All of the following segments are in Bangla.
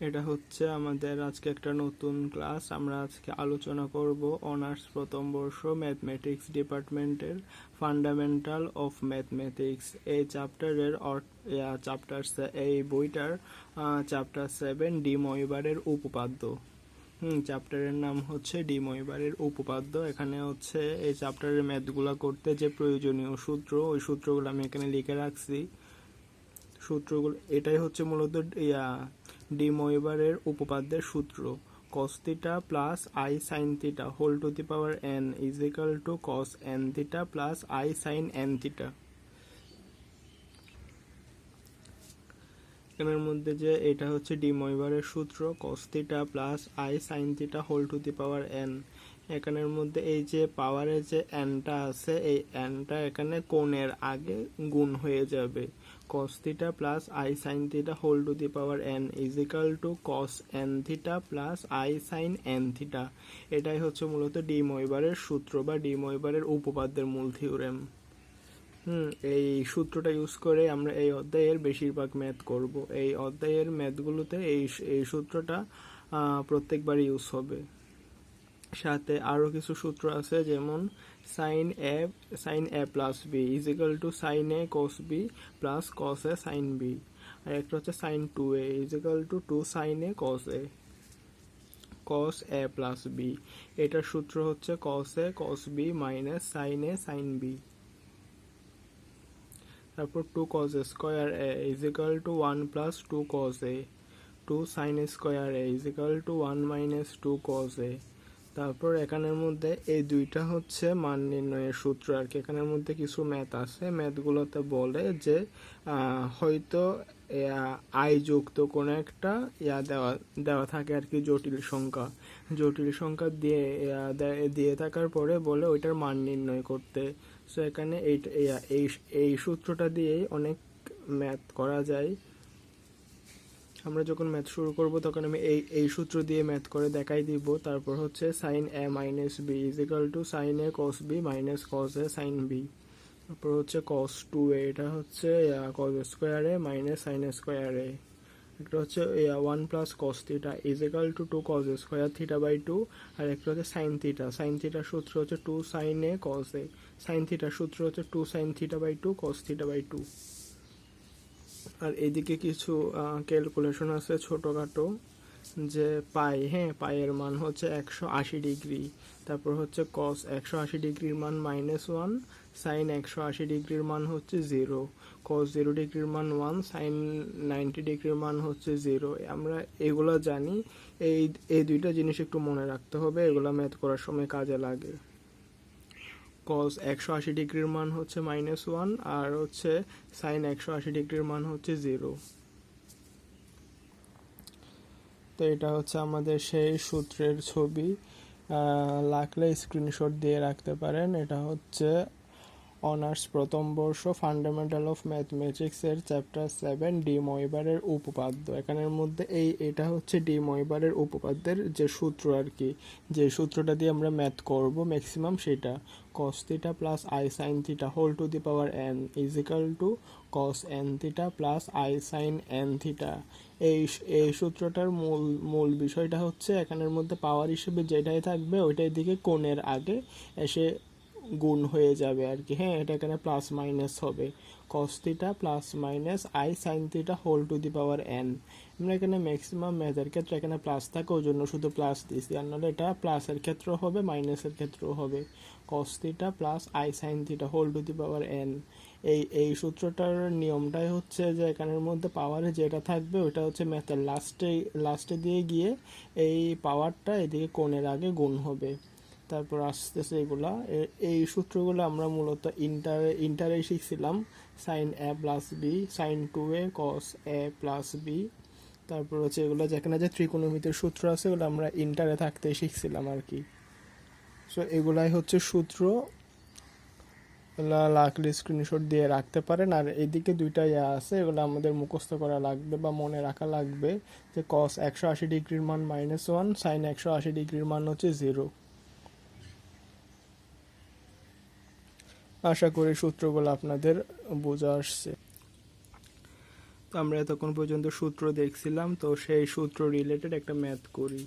এটা হচ্ছে আমাদের আজকে একটা নতুন ক্লাস। আমরা আজকে আলোচনা করব অনার্স প্রথম বর্ষ ম্যাথমেটিক্স ডিপার্টমেন্টের ফান্ডামেন্টাল অফ ম্যাথমেটিক্স। এই চ্যাপ্টারের চ্যাপ্টার এই বইটার চ্যাপ্টার সেভেন ডি ময়বারের উপপাদ্য। হুম, চ্যাপ্টারের নাম হচ্ছে ডি ময়বারের উপপাদ্য। এখানে হচ্ছে এই চ্যাপ্টারের ম্যাথগুলো করতে যে প্রয়োজনীয় সূত্র, ওই সূত্রগুলো আমি এখানে লিখে রাখছি। সূত্রগুলো, এটাই হচ্ছে মূলত, ইয়া ডি ময়বারের উপপাদ্যের সূত্র। Theta plus i sine theta whole to the power n is equal to cos n theta plus i sine n theta এখানের মধ্যে যে এটা হচ্ছে ডি ময়বারের সূত্র theta plus i sine theta whole to the power n এখানের মধ্যে এই যে পাওয়ারের যে এনটা আছে, এই এনটা এখানে কোণের আগে গুণ হয়ে যাবে। Cos theta plus i sine theta whole to the power n is equal to cos n theta plus i sine n theta এটাই হচ্ছে মূলত ডি ময়বারের সূত্র বা ডি ময়বারের উপপাদ্যের মূল থিওরেম হুম, এই সূত্রটা ইউজ করে আমরা এই অধ্যায়ের বেশিরভাগ ম্যাথ করব। এই অধ্যায়ের ম্যাথগুলোতে এই এই সূত্রটা প্রত্যেকবার ইউজ হবে। সাথে আরও কিছু সূত্র আছে, যেমন sine A sine A plus B is equal to sine A cos B plus cos A sine B আর একটা হচ্ছে sine two A is equal to two sine A cos A cos A plus B এটার সূত্র হচ্ছে cos A cos B minus sine A sine B তারপর two cos square A is equal to one plus two cos A two sine square A is equal to one minus two cos A তারপর এখানের মধ্যে এই দুইটা হচ্ছে মান নির্ণয়ের সূত্র আর কি। এখানের মধ্যে কিছু ম্যাথ আছে। ম্যাথগুলোতে বলে যে হয়তো আই যুক্ত কোনো একটা ইয়া দেওয়া দেওয়া থাকে আর কি জটিল সংখ্যা। জটিল সংখ্যা দিয়ে দিয়ে থাকার পরে বলে ওইটার মান নির্ণয় করতে। সো এখানে এই এই সূত্রটা দিয়েই অনেক ম্যাথ করা যায়। আমরা যখন ম্যাথ শুরু করব, তখন আমি এই এই সূত্র দিয়ে ম্যাথ করে দেখাই দিব। তারপর হচ্ছে sine A minus B is equal to sine A cos B minus cos A sine B তারপর হচ্ছে কস টু এ এটা হচ্ছে cos square A minus sine square A একটা হচ্ছে one plus cos theta is equal to two cos square theta by two আর একটা হচ্ছে সাইন থিটা সাইন থিটার সূত্র হচ্ছে two sine A cos A sine থিটার সূত্র হচ্ছে two sine theta by two cos theta by two আর এদিকে কিছু ক্যালকুলেশন আছে ছোটোখাটো যে পাই হ্যাঁ পায়ের মান হচ্ছে একশো আশি ডিগ্রি। তারপর হচ্ছে কস একশো আশি ডিগ্রির মান মাইনাস ওয়ান সাইন একশো আশি ডিগ্রির মান হচ্ছে জিরো কস জিরো ডিগ্রির মান ওয়ান সাইন নাইনটি ডিগ্রির মান হচ্ছে জিরো আমরা এগুলো জানি, এই এই দুইটা জিনিস একটু মনে রাখতে হবে, এগুলো ম্যাথ করার সময় কাজে লাগে। কস একশো আশি ডিগ্রির মান হচ্ছে মাইনাস ওয়ান আর হচ্ছে সাইন একশো আশি ডিগ্রির মান হচ্ছে জিরো তো এটা হচ্ছে আমাদের সেই সূত্রের ছবি। লাখলে স্ক্রিনশট দিয়ে রাখতে পারেন। এটা হচ্ছে অনার্স প্রথম বর্ষ ফান্ডামেন্টাল অফ ম্যাথমেটিক্স এর চ্যাপ্টার সেভেন ডি ময়বারের উপপাদ্য। এখানের মধ্যে এই, এটা হচ্ছে ডি ময়বারের উপপাদ্যের যে সূত্র আর কি। যে সূত্রটা দিয়ে আমরা ম্যাথ করব ম্যাক্সিমাম সেটা। cos theta plus i sine theta whole to the power is equal to cos n theta plus i sine n theta এই এই সূত্রটার মূল মূল বিষয়টা হচ্ছে এখানের মধ্যে পাওয়ার হিসেবে যেটাই থাকবে ওইটাই দিকে কোণের আগে এসে গুণ হয়ে যাবে আর কি। হ্যাঁ এটা এখানে প্লাস মাইনাস হবে। Theta plus minus i sine theta whole to the power n আমরা এখানে ম্যাক্সিমাম ম্যাথের ক্ষেত্রে এখানে প্লাস থাকে, ওই জন্য শুধু প্লাস দিয়েছি। আর নাহলে এটা প্লাসের ক্ষেত্রেও হবে মাইনাসের ক্ষেত্রেও হবে। Theta plus i sine theta whole to the power n এই এই সূত্রটার নিয়মটাই হচ্ছে যে এখানের মধ্যে পাওয়ারে যেটা থাকবে ওটা হচ্ছে ম্যাথের লাস্টে লাস্টে দিয়ে গিয়ে এই পাওয়ারটা এদিকে কোণের আগে গুণ হবে। তারপর আসতেছে এগুলা। এই সূত্রগুলো আমরা মূলত ইন্টার ইন্টারে শিখছিলাম। Sine A plus B sine two A cos A plus B তারপর হচ্ছে এগুলো যেখানে যে ত্রিকোণমিতির সূত্র আছে, ওগুলো আমরা ইন্টারে থাকতে শিখছিলাম আর কি। সো এগুলাই হচ্ছে সূত্র। এগুলা লাগলে স্ক্রিনশট দিয়ে রাখতে পারেন। আর এদিকে দুইটা ইয়া আছে, এগুলো আমাদের মুখস্থ করা লাগবে বা মনে রাখা লাগবে। যে কস একশো আশি ডিগ্রির মান মাইনাস ওয়ান সাইন একশো আশি ডিগ্রির মান হচ্ছে জিরো আশা করি সূত্রগুলো আপনাদের বোঝা আসছে। তো আমরা এতক্ষণ পর্যন্ত সূত্র দেখছিলাম, তো সেই সূত্র রিলেটেড একটা ম্যাথ করি।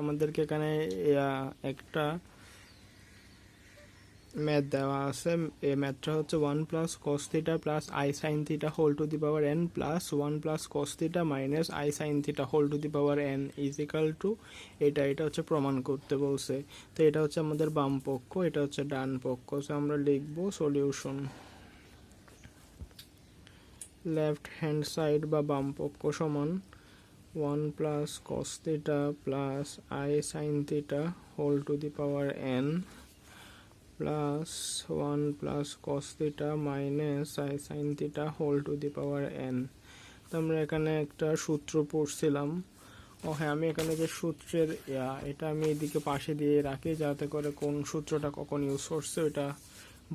আমাদেরকে এখানে একটা ম্যাথ দেওয়া আছে। এই ম্যাথটা হচ্ছে one plus cos theta plus i sine theta whole to the power n plus one plus cos theta minus i sine theta whole to the power n is equal to এটা এটা হচ্ছে প্রমাণ করতে বলছে। তো এটা হচ্ছে আমাদের বাম পক্ষ, এটা হচ্ছে ডান পক্ষ। তো আমরা লিখব সলিউশন লেফট হ্যান্ড সাইড বা বাম পক্ষ সমান one plus cos theta plus i sine theta whole to the power n plus one plus cos theta minus i sine theta whole to the power n তো আমরা এখানে একটা সূত্র পড়ছিলাম। ও হ্যাঁ আমি এখানে যে সূত্রের এটা আমি এদিকে পাশে দিয়ে রাখি যাতে করে কোন সূত্রটা কখন ইউজ করছে, ওটা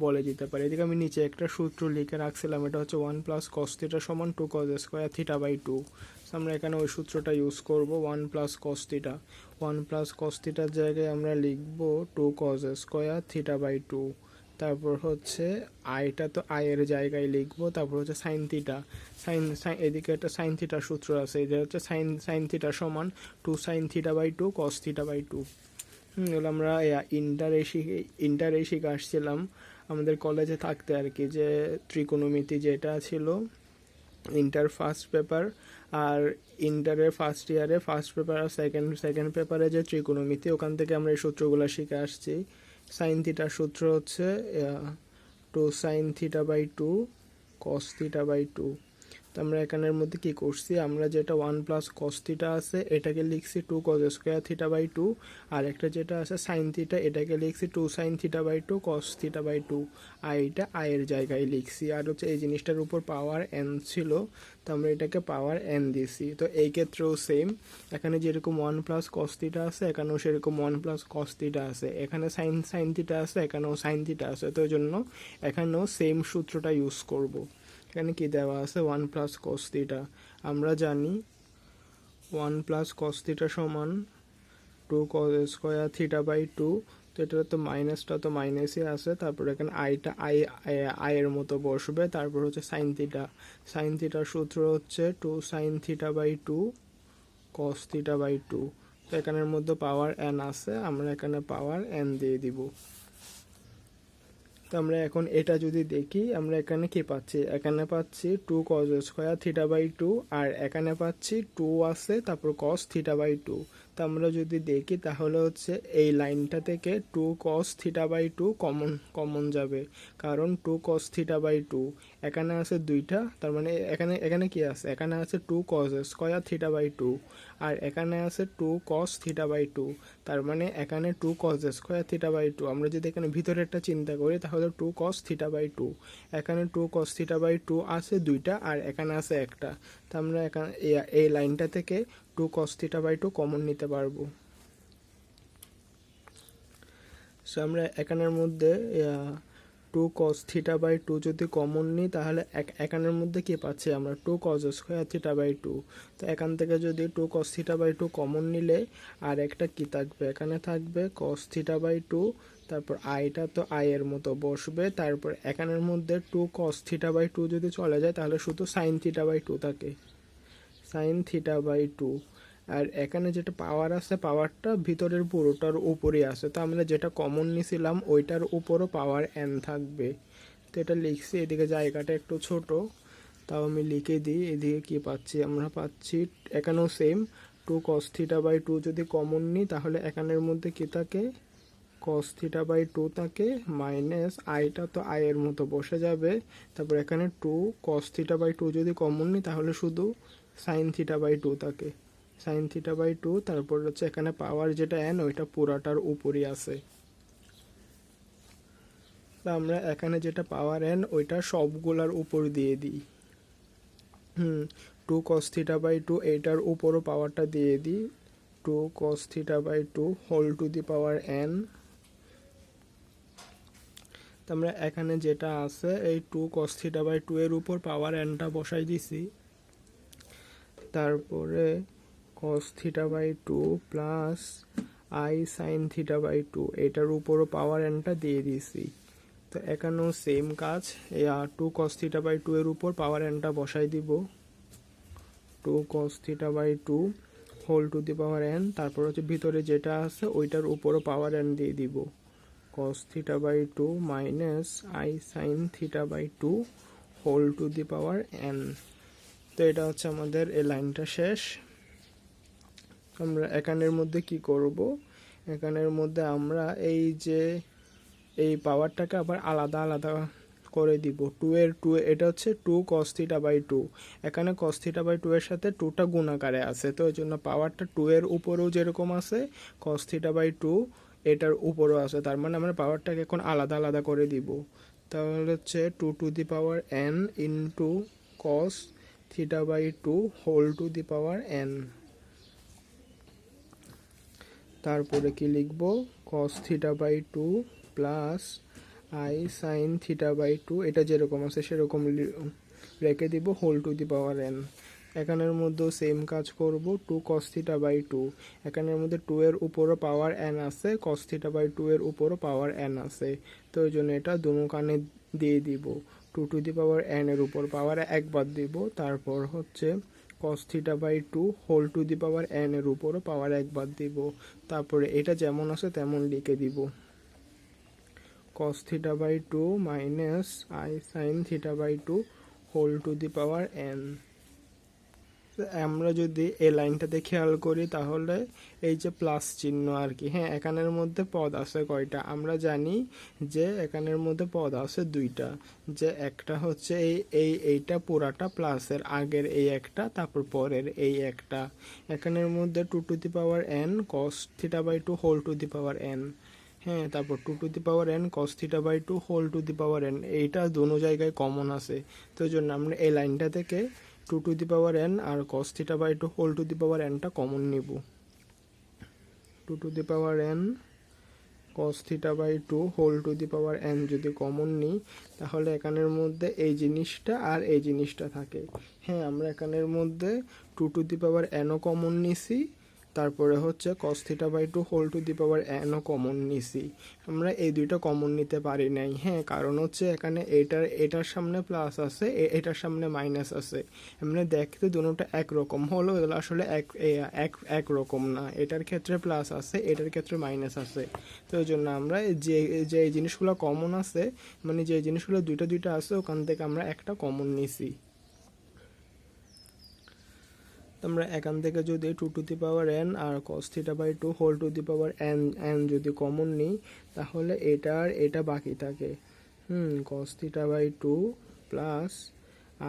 বলে দিতে পারি। এদিকে আমি নিচে একটা সূত্র লিখে রাখছিলাম, এটা হচ্ছে ওয়ান প্লাস কস থিটা সমান two cos square theta by two আমরা এখানে ওই সূত্রটা ইউজ করব one plus cos theta one plus cos থিটার জায়গায় আমরা লিখব two cos square theta by two তারপর হচ্ছে আইটা তো আয়ের জায়গায় লিখব, তারপর হচ্ছে সাইন থিটা সাইন এদিকে একটা সাইন থিটার সূত্র আছে, এটা হচ্ছে সাইন সাইন থিটা সমান two sine theta by two cos theta by two এগুলো আমরা ইন্টার এসি ইন্টার এসিক আসছিলাম। আমাদের কলেজে থাকতে আর কি, যে ত্রিকোণমিতি যেটা ছিল ইন্টার ফার্স্ট পেপার আর ইন্টারের ফার্স্ট ইয়ারে ফার্স্ট পেপার আর সেকেন্ড সেকেন্ড পেপারে যে ত্রিকোণমিতি ওখান থেকে আমরা এই সূত্রগুলো শিখে আসছি। সাইন থিটার সূত্র হচ্ছে two sine theta by two cos theta by two তো আমরা এখানের মধ্যে কি করছি? আমরা যেটা ওয়ান প্লাস কস আছে, এটাকে লিখছি two cos square theta by two আর একটা যেটা আছে সাইন থিটা এটাকে লিখছি two sine theta by two cos theta by two আর এটা আয়ের জায়গায় লিখছি। আর হচ্ছে এই জিনিসটার উপর পাওয়ার এন ছিল, তো আমরা এটাকে পাওয়ার এন দিছি তো এই ক্ষেত্রেও সেম এখানে যেরকম ওয়ান প্লাস কস থিটা আছে, এখানেও সেরকম ওয়ান প্লাস কস আছে। এখানে সাইন সাইন থিটা আছে, এখানেও সাইন থিটা আছে, তো জন্য এখানেও সেম সূত্রটা ইউজ করব। এখানে কি দেওয়া আছে? ওয়ান প্লাস কস থিটা আমরা জানি ওয়ান প্লাস কস থিটা সমান two cos square theta by two তো এটা তো মাইনাসটা তো মাইনাসই আছে। তারপর এখানে আইটা আই আয়ের মতো বসবে। তারপর হচ্ছে সাইন থিটা সাইন থিটার সূত্র হচ্ছে two sine theta by two cos theta by two তো এখানের মধ্যে পাওয়ার এন আছে। আমরা এখানে পাওয়ার এন দিয়ে দিব। তো আমরা এখন এটা যদি দেখি, আমরা এখানে কি পাচ্ছি? এখানে পাচ্ছি two cos square theta by two আর এখানে পাচ্ছি টু আছে, তারপর কস থিটা বাই টু তো আমরা যদি দেখি তাহলে হচ্ছে এই লাইনটা থেকে two cos theta by two common common যাবে। কারণ two cos theta by two এখানে আছে দুইটা, তার মানে এখানে এখানে কি আছে? এখানে আছে two cos square theta by two আর এখানে আছে two cos theta by two তার মানে এখানে two cos square theta by two আমরা যদি এখানে ভিতরেরটা চিন্তা করি, তাহলে two cos theta by two এখানে two cos theta by two আছে দুইটা, আর এখানে আছে একটা। তা আমরা এখানে, এই- এই লাইনটা থেকে two cos theta by two common নিতে পারব। সো আমরা এখানের মধ্যে two cos theta by two যদি কমন নিই, তাহলে এক- এখানের মধ্যে কি পাচ্ছি আমরা? Two cos square theta by two তো এখান থেকে যদি two cos theta by two common নিলে, আর একটা কি থাকবে? এখানে থাকবে কস থিটা বাই টু তারপর আইটা তো আয়ের মতো বসবে। তারপর এখানের মধ্যে two cos theta by two যদি চলে যায়, তাহলে শুধু সাইন থিটা বাই টু থাকে। সাইন থিটা বাই টু আর এখানে যেটা পাওয়ার আছে পাওয়ারটা ভিতরের পুরোটার উপরে আছে। তো আমরা যেটা কমন নিছিলাম, ওইটার উপরও পাওয়ার এন থাকবে। তো এটা লিখছি, এদিকে জায়গাটা একটু ছোট। তাও আমি লিখে দিই, এদিকে কি পাচ্ছি? আমরা পাচ্ছি এখানেও same two cos theta by two যদি কমন নিই, তাহলে এখানের মধ্যে কি থাকে? কস থিটা বাই টু থাকে মাইনাস আইটা তো আয়ের মতো বসে যাবে। তারপর এখানে two cos theta by two যদি কমন নিই, তাহলে শুধু সাইন থিটা বাই টু থাকে। সাইন থিটা বাই টু তারপর হচ্ছে এখানে পাওয়ার যেটা এন ওইটা পুরাটার উপরই আছে। তা আমরা এখানে যেটা পাওয়ার এন ওইটা সবগুলার উপর দিয়ে দিই। হুম two cos theta by two এইটার উপরও পাওয়ারটা দিয়ে দিই। Two cos theta by two whole to the power n আমরা এখানে যেটা আছে, এই two cos theta by two এর উপর পাওয়ার এনটা বসাই দিছি। তারপরে cos theta by two plus i sine theta by two এটার উপরও পাওয়ার এনটা দিয়ে দিছি তো এখানেও সেম কাজ, এই আর two cos theta by two এর উপর পাওয়ার এনটা বসাই দিব। Two cos theta by two whole to the power n তারপর হচ্ছে ভিতরে যেটা আছে ওইটার উপরও পাওয়ার এন দিয়ে দিব। Cos theta by two minus i sine theta by two whole to the power n তো এটা হচ্ছে আমাদের এই লাইনটা শেষ। আমরা এখানের মধ্যে কি করব? এখানের মধ্যে আমরা এই যে, এই পাওয়ারটাকে আবার আলাদা আলাদা করে দিব। টু এর টু এটা হচ্ছে two cos theta by two এখানে কস থিটা বাই টু এর সাথে টুটা গুণাকারে আছে, তো ওই জন্য পাওয়ারটা টু এর উপরেও যেরকম আছে কস থিটা বাই টু এটার উপরেও আছে। তার মানে আমরা পাওয়ারটাকে এখন আলাদা আলাদা করে দিব। তাহলে হচ্ছে two to the power n into cos theta by two whole to the power n তারপরে কি লিখব? Cos theta by two plus i sine theta by two এটা যেরকম আছে সেরকম রেখে দিব whole to the power n এখানের মধ্যেও সেম কাজ করব two cos theta by two এখানের মধ্যে টু এর উপরও পাওয়ার এন আছে কস থিটা বাই টু এর উপরও পাওয়ার এন আছে। তো ওই জন্য এটা দুনো কানে দিয়ে দিব। Two to the power n এর উপর পাওয়ার একবার দিব। তারপর হচ্ছে cos theta by two whole to the power n এর উপরও পাওয়ার একবার দিব। তারপরে এটা যেমন আছে তেমন লিখে দিব। Cos theta by two minus i sine theta by two whole to the power n আমরা যদি এই লাইনটাতে খেয়াল করি তাহলে এই যে প্লাস চিহ্ন আর কি হ্যাঁ এখানের মধ্যে পদ আছে কয়টা? আমরা জানি যে এখানের মধ্যে পদ আছে দুইটা, যে একটা হচ্ছে এই এই, এইটা পুরাটা প্লাসের, আগের এই একটা, তারপর পরের এই একটা। এখানের মধ্যে two to the power n cos theta by two whole to the power n হ্যাঁ তারপর two to the power n cos theta by two whole to the power n এইটা দোনো জায়গায় কমন আছে। তো জন্য আমরা এই লাইনটা থেকে two to the power n R cos theta by two whole to the power এনটা common নিব। Two to the power n cos theta by two whole to the power n যদি কমন নিই, তাহলে এখানের মধ্যে এই জিনিসটা আর এই জিনিসটা থাকে। হ্যাঁ আমরা এখানের মধ্যে টু টু দি পাওয়ার এনও কমন নিছি তারপরে হচ্ছে cos theta by two whole to the power NO common নিছি। আমরা এই দুইটা কমন নিতে পারি নাই হ্যাঁ কারণ হচ্ছে এখানে এটার এটার সামনে প্লাস আছে এটার সামনে মাইনাস আছে। এমনি দেখতে দুটোটা একরকম, হলো এগুলো আসলে এক এক এক রকম না। এটার ক্ষেত্রে প্লাস আছে, এটার ক্ষেত্রে মাইনাস আছে। তো ওই জন্য আমরা যে যে জিনিসগুলো কমন আছে মানে যে জিনিসগুলো দুইটা দুইটা আছে, ওখান থেকে আমরা একটা কমন নিছি। আমরা এখান থেকে যদি two to the power n R cos theta by two whole to the power n n যদি কমন নিই, তাহলে এটা আর এটা বাকি থাকে। হুম cos theta by two plus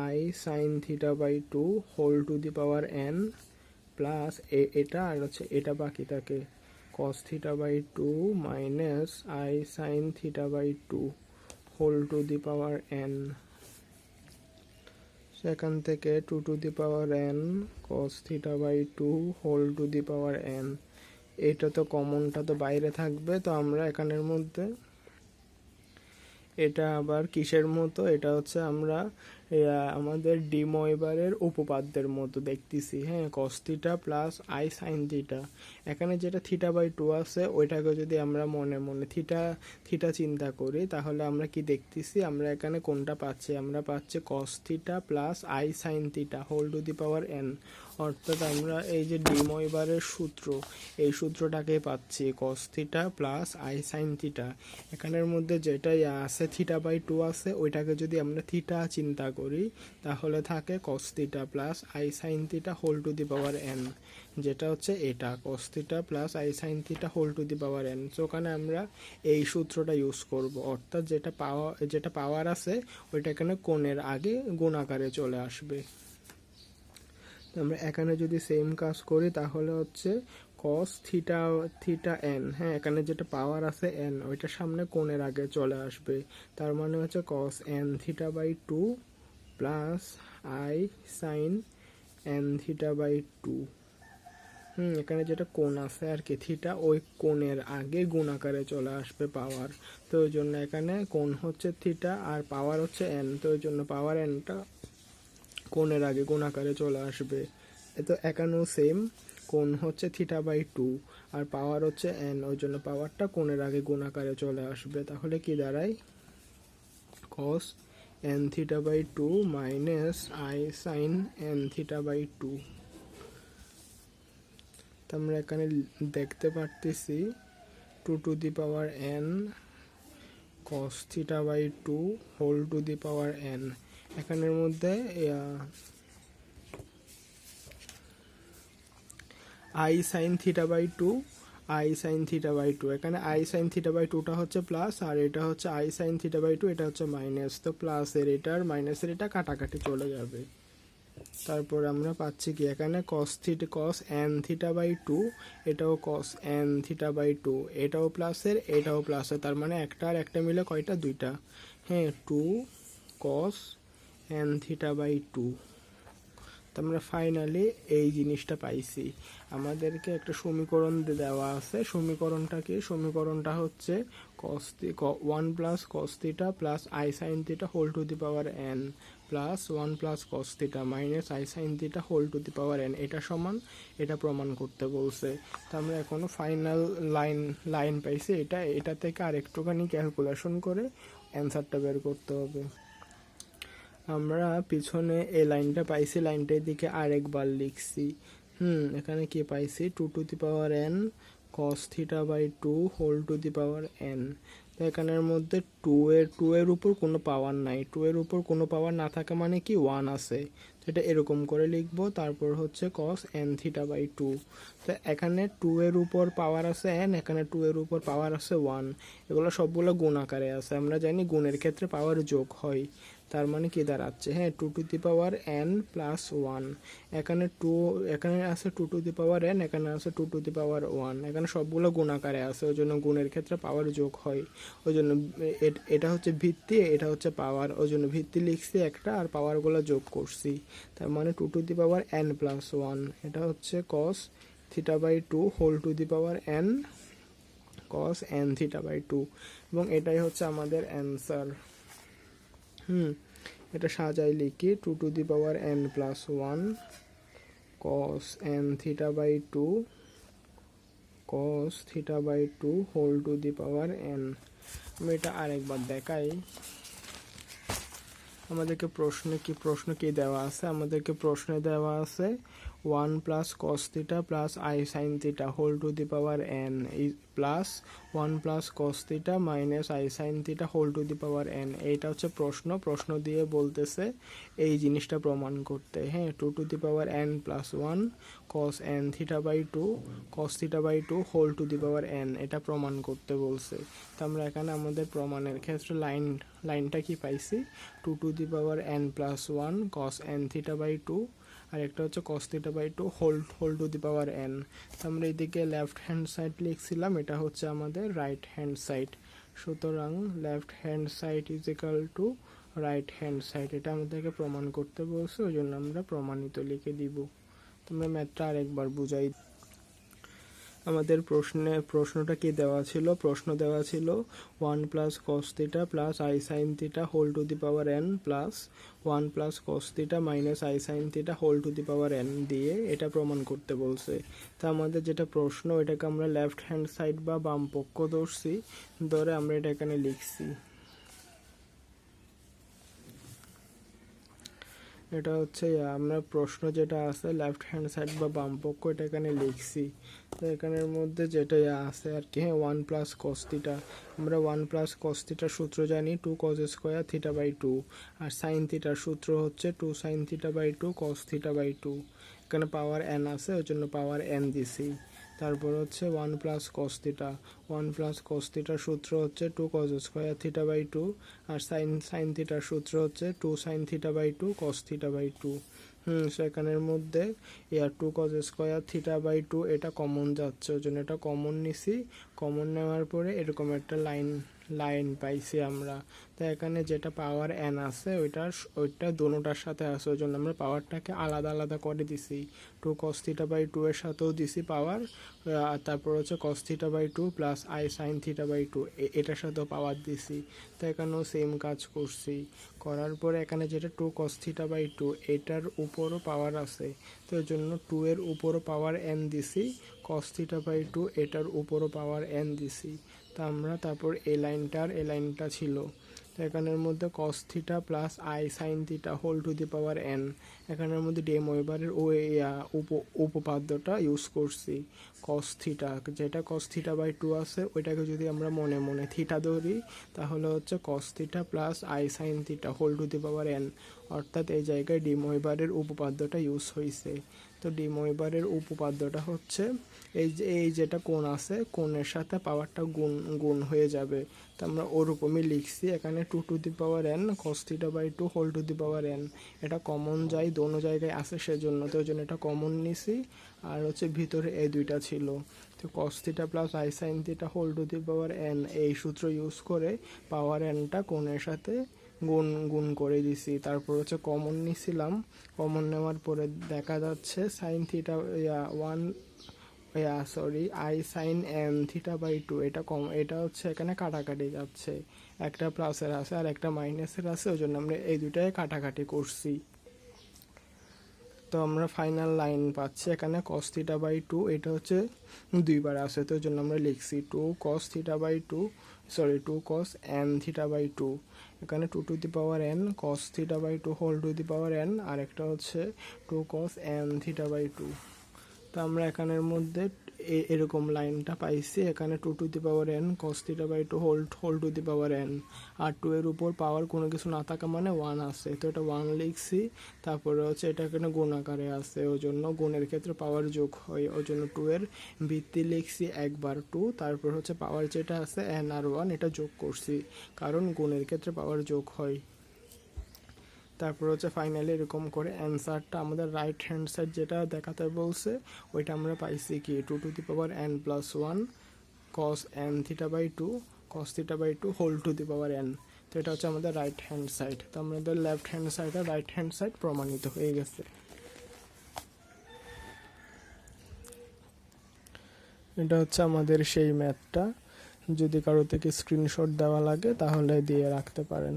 i sine theta by two whole to the power n plus এ, এটা আর হচ্ছে এটা বাকি থাকে। Cos theta by two minus i sine theta by two whole to the power n সেখান থেকে two to the power n cos theta by two whole to the power n এটা তো কমনটা তো বাইরে থাকবে, তো আমরা এখানের মধ্যে, এটা আবার কিসের মতো? এটা হচ্ছে আমরা আমাদের ডিময়বারের উপপাদ্যের মতো দেখতেছি হ্যাঁ cos theta plus i sine theta এখানে যেটা থিটা বাই টু আছে, ওইটাকে যদি আমরা মনে মনে থিটা থিটা চিন্তা করি, তাহলে আমরা কি দেখতেছি, আমরা এখানে কোনটা পাচ্ছি? আমরা পাচ্ছি cos theta plus i sine theta whole to the power n অর্থাৎ আমরা এই যে ডিময়বারের সূত্র, এই সূত্রটাকে পাচ্ছি। Cos plus i sine theta এখানের মধ্যে যেটাই আছে থিটা বাই টু আছে, ওইটাকে যদি আমরা থিটা চিন্তা করি, তাহলে থাকে cos plus i sine theta whole to the power n যেটা হচ্ছে এটা। Cos plus i sine theta whole to the power n so ওখানে আমরা এই সূত্রটা ইউজ করব। অর্থাৎ যেটা পাওয়া যেটা পাওয়ার আছে, ওইটা এখানে কোণের আগে গুণ আকারে চলে আসবে। আমরা এখানে যদি সেম কাজ করি, তাহলে হচ্ছে কস থিটা থিটা এন হ্যাঁ এখানে যেটা পাওয়ার আছে এন ওইটা সামনে কোণের আগে চলে আসবে। তার মানে হচ্ছে cos n theta by two plus i sine n theta by two হুম, এখানে যেটা কোণ আছে আর কি থিটা ওই কোণের আগে গুণ আকারে চলে আসবে পাওয়ার তো ওই জন্য এখানে কোণ হচ্ছে থিটা আর পাওয়ার হচ্ছে এন তো ওই জন্য পাওয়ার এনটা কোণের আগে গুণ আকারে চলে আসবে। এ তো এখানেও সেম কোণ হচ্ছে থিটা বাই টু আর পাওয়ার হচ্ছে এন ওই জন্য পাওয়ারটা কোণের আগে গুণ আকারে চলে আসবে। তাহলে কি দাঁড়ায়? Cos n theta by two minus i sine n theta by two আমরা এখানে দেখতে পারতেছি two to the power n cos theta by two whole to the power n এখানের মধ্যে i sine theta by two i sine theta by two এখানে আই সাইন থিটা বাই টুটা হচ্ছে প্লাস আর এটা হচ্ছে i sine theta by two এটা হচ্ছে মাইনাস তো প্লাসের এটার মাইনাসের এটা কাটাকাটি চলে যাবে। তারপর আমরা পাচ্ছি কি? এখানে cos theta cos n theta by two এটাও cos n theta by two এটাও প্লাসের এটাও প্লাসের তার মানে একটা আর একটা মিলে কয়টা? দুইটা। হ্যাঁ two cos n theta by two তো আমরা ফাইনালি এই জিনিসটা পাইছি। আমাদেরকে একটা সমীকরণ দেওয়া আছে। সমীকরণটা কি সমীকরণটা হচ্ছে cos one plus cos theta plus i sine theta whole to the power n plus one plus cos theta minus i sine theta whole to the power n এটা সমান, এটা প্রমাণ করতে বলছে। তো আমরা এখনও ফাইনাল লাইন লাইন পাইছি। এটা এটা থেকে আরেকটুখানি ক্যালকুলেশন করে অ্যান্সারটা বের করতে হবে। আমরা পিছনে এই লাইনটা পাইছি, লাইনটার দিকে আরেকবার লিখছি। হুম, এখানে কি পাইছি? Two to the power n cos theta by two whole to the power n. তো এখানের মধ্যে টু এর টু এর উপর কোনো পাওয়ার নাই। টু এর উপর কোনো পাওয়ার না থাকা মানে কি? ওয়ান আছে। তো এটা এরকম করে লিখব। তারপর হচ্ছে cos n theta by two. তো এখানে টু এর উপর পাওয়ার আছে এন, এখানে টু এর উপর পাওয়ার আছে ওয়ান। এগুলো সবগুলো গুণ আকারে আছে। আমরা জানি গুণের ক্ষেত্রে পাওয়ার যোগ হয়। তার মানে কি দাঁড়াচ্ছে? হ্যাঁ two to the power n plus one এখানে টু এখানে আছে two to the power n এখানে আছে two to the power one এখানে সবগুলো গুণাকারে আছে, ওই জন্য গুণের ক্ষেত্রে পাওয়ার যোগ হয়। ওই জন্য এটা হচ্ছে ভিত্তি, এটা হচ্ছে পাওয়ার ওই জন্য ভিত্তি লিখছি একটা আর পাওয়ারগুলো যোগ করছি। তার মানে two to the power n plus one এটা হচ্ছে cos theta by two whole to the power n cos n theta by two এবং এটাই হচ্ছে আমাদের অ্যান্সার হুম, এটা সাজাই লিখি two to the power n plus one cos n theta by two cos theta by two whole to the power n আমি এটা আরেকবার দেখাই। আমাদেরকে প্রশ্নে কি, প্রশ্ন কি দেওয়া আছে? আমাদেরকে প্রশ্নে দেওয়া আছে one plus cos theta plus i sine theta whole to the power n plus one plus cos theta minus i sine theta whole to the power n এইটা হচ্ছে প্রশ্ন। প্রশ্ন দিয়ে বলতেছে এই জিনিসটা প্রমাণ করতে। হ্যাঁ two to the power n plus one cos n theta by two cos theta by two whole to the power n এটা প্রমাণ করতে বলছে। তো আমরা এখানে আমাদের প্রমাণের ক্ষেত্রে লাইন, লাইনটা কি পাইছি? Two to the power n plus one cos n theta by two আর একটা হচ্ছে cos theta by two whole whole to the power n তো আমরা এদিকে লেফট হ্যান্ড সাইড লিখছিলাম, এটা হচ্ছে আমাদের রাইট হ্যান্ড সাইড সুতরাং left hand side is equal to right hand side এটা আমাদেরকে প্রমাণ করতে বলছে, ওই জন্য আমরা প্রমাণিত লিখে দিব। তোমরা ম্যাথটা আরেকবার বুঝাই আমাদের প্রশ্নে, প্রশ্নটা কি দেওয়া ছিল? প্রশ্ন দেওয়া ছিল one plus cos theta plus i sine theta whole to the power n plus one plus cos theta minus i sine theta whole to the power n দিয়ে এটা প্রমাণ করতে বলছে। তা আমাদের যেটা প্রশ্ন, এটাকে আমরা লেফট হ্যান্ড সাইড বা বাম পক্ষ ধরছি, ধরে আমরা এটা এখানে লিখছি। এটা হচ্ছে আমরা প্রশ্ন যেটা আছে লেফট হ্যান্ড সাইড বা বাম পক্ষ, এটা এখানে লিখছি। তো এখানের মধ্যে যেটা আছে আর কি হ্যাঁ ওয়ান প্লাস কস্তিটা আমরা ওয়ান প্লাস কস্তিটার সূত্র জানি two cos square theta by two R sine থিটার সূত্র হচ্ছে two sine theta by two cos theta by two এখানে পাওয়ার এন আছে, ওই জন্য পাওয়ার এন দিছি। তারপর হচ্ছে one plus cos theta one plus cos থিটার সূত্র হচ্ছে two cos square theta by two R sine sine থিটার সূত্র হচ্ছে two sine theta by two cos theta by two হুম, সেখানের মধ্যে air two cos square theta by two এটা কমন যাচ্ছে। ওই জন্য এটা কমন নিছি। কমন নেওয়ার পরে এরকম একটা লাইন লাইন পাইছি আমরা। তো এখানে যেটা পাওয়ার এন আছে, ওইটার ওইটা দোনোটার সাথে আছে, ওই জন্য আমরা পাওয়ারটাকে আলাদা আলাদা করে দিছি। Two cos theta by two এর সাথেও দিছি পাওয়ার তারপর হচ্ছে cos theta by two plus i sine theta by two এটার সাথেও পাওয়ার দিছি। তো এখানেও সেম কাজ করছি। করার পরে এখানে যেটা two cos theta by two এটার উপরও পাওয়ার আছে। তো এর জন্য টু এর উপরও পাওয়ার এন দিছি কস থিটা বাই টু এটার উপরও পাওয়ার এন দিছি। তা আমরা তারপর এই লাইনটার এই লাইনটা ছিল। তো এখানের মধ্যে cos theta plus i sine theta whole to the power n এখানের মধ্যে ডেম ওয়েবারের ও উপ, উপপাদ্যটা ইউজ করছি। কস থিটা যেটা কস থিটা বাই টু আছে, ওইটাকে যদি আমরা মনে মনে থিটা ধরি, তাহলে হচ্ছে cos theta plus i sine theta whole to the power n অর্থাৎ এই জায়গায় ডিম ওয়েবারের উপপাদ্যটা ইউজ হয়েছে তো ডিম ওয়েবারের উপপাদ্যটা হচ্ছে এই যে, এই যেটা কোণ আছে, কোণের সাথে পাওয়ারটা গুণ গুণ হয়ে যাবে। তো আমরা ওরকমই লিখছি, এখানে two to the power n cos theta by two whole to the power n এটা কমন যায় দোনো জায়গায় আছে সেজন্য, তো ওই জন্য এটা কমন নিছি। আর হচ্ছে ভিতরে এই দুইটা ছিল। তো cos theta plus i sine theta whole to the power n এই সূত্র ইউজ করে পাওয়ার এনটা কোণের সাথে গুণ গুণ করে দিছি। তারপর হচ্ছে কমন নিছিলাম। কমন নেওয়ার পরে দেখা যাচ্ছে sine theta one yeah sorry i sine m theta by two এটা কম এটা হচ্ছে এখানে কাটাকাটি যাচ্ছে। একটা প্লাসের আছে আর একটা মাইনাসের আছে ওই জন্য আমরা এই দুটাই কাটাকাটি করছি। তো আমরা ফাইনাল লাইন পাচ্ছি এখানে কস থিটা বাই টু এটা হচ্ছে দুইবার আছে, তো ওই জন্য আমরা লিখছি two cos theta by two sorry two cos n theta by two এখানে two to the power n cos theta by two whole to the power n আর একটা হচ্ছে two cos n theta by two তো আমরা এখানের মধ্যে এরকম লাইনটা পাইছি, এখানে two to the power n cos theta by two whole whole to the power n R two এর উপর পাওয়ার কোনো কিছু না থাকা মানে ওয়ান আছে। তো এটা ওয়ান লিখছি, তারপরে হচ্ছে এটা এখানে গুণ আকারে আছে ওই জন্য গুণের ক্ষেত্রে পাওয়ার যোগ হয় ওই জন্য টু এর ভিত্তি লিখছি একবার টু তারপর হচ্ছে পাওয়ার যেটা আছে এন আর ওয়ান এটা যোগ করছি, কারণ গুণের ক্ষেত্রে পাওয়ার যোগ হয়। তারপর হচ্ছে ফাইনালি এরকম করে অ্যান্সারটা আমাদের রাইট হ্যান্ড সাইড যেটা দেখাতে বলছে, ওইটা আমরা পাইছি কি two to the power n plus one cos n theta by two cos theta by two whole to the power n তো এটা হচ্ছে আমাদের রাইট হ্যান্ড সাইড তো আমাদের লেফট হ্যান্ড সাইড আর রাইট হ্যান্ড সাইড প্রমাণিত হয়ে গেছে। এটা হচ্ছে আমাদের সেই ম্যাথটা যদি কারও থেকে স্ক্রিনশট দেওয়া লাগে তাহলে দিয়ে রাখতে পারেন।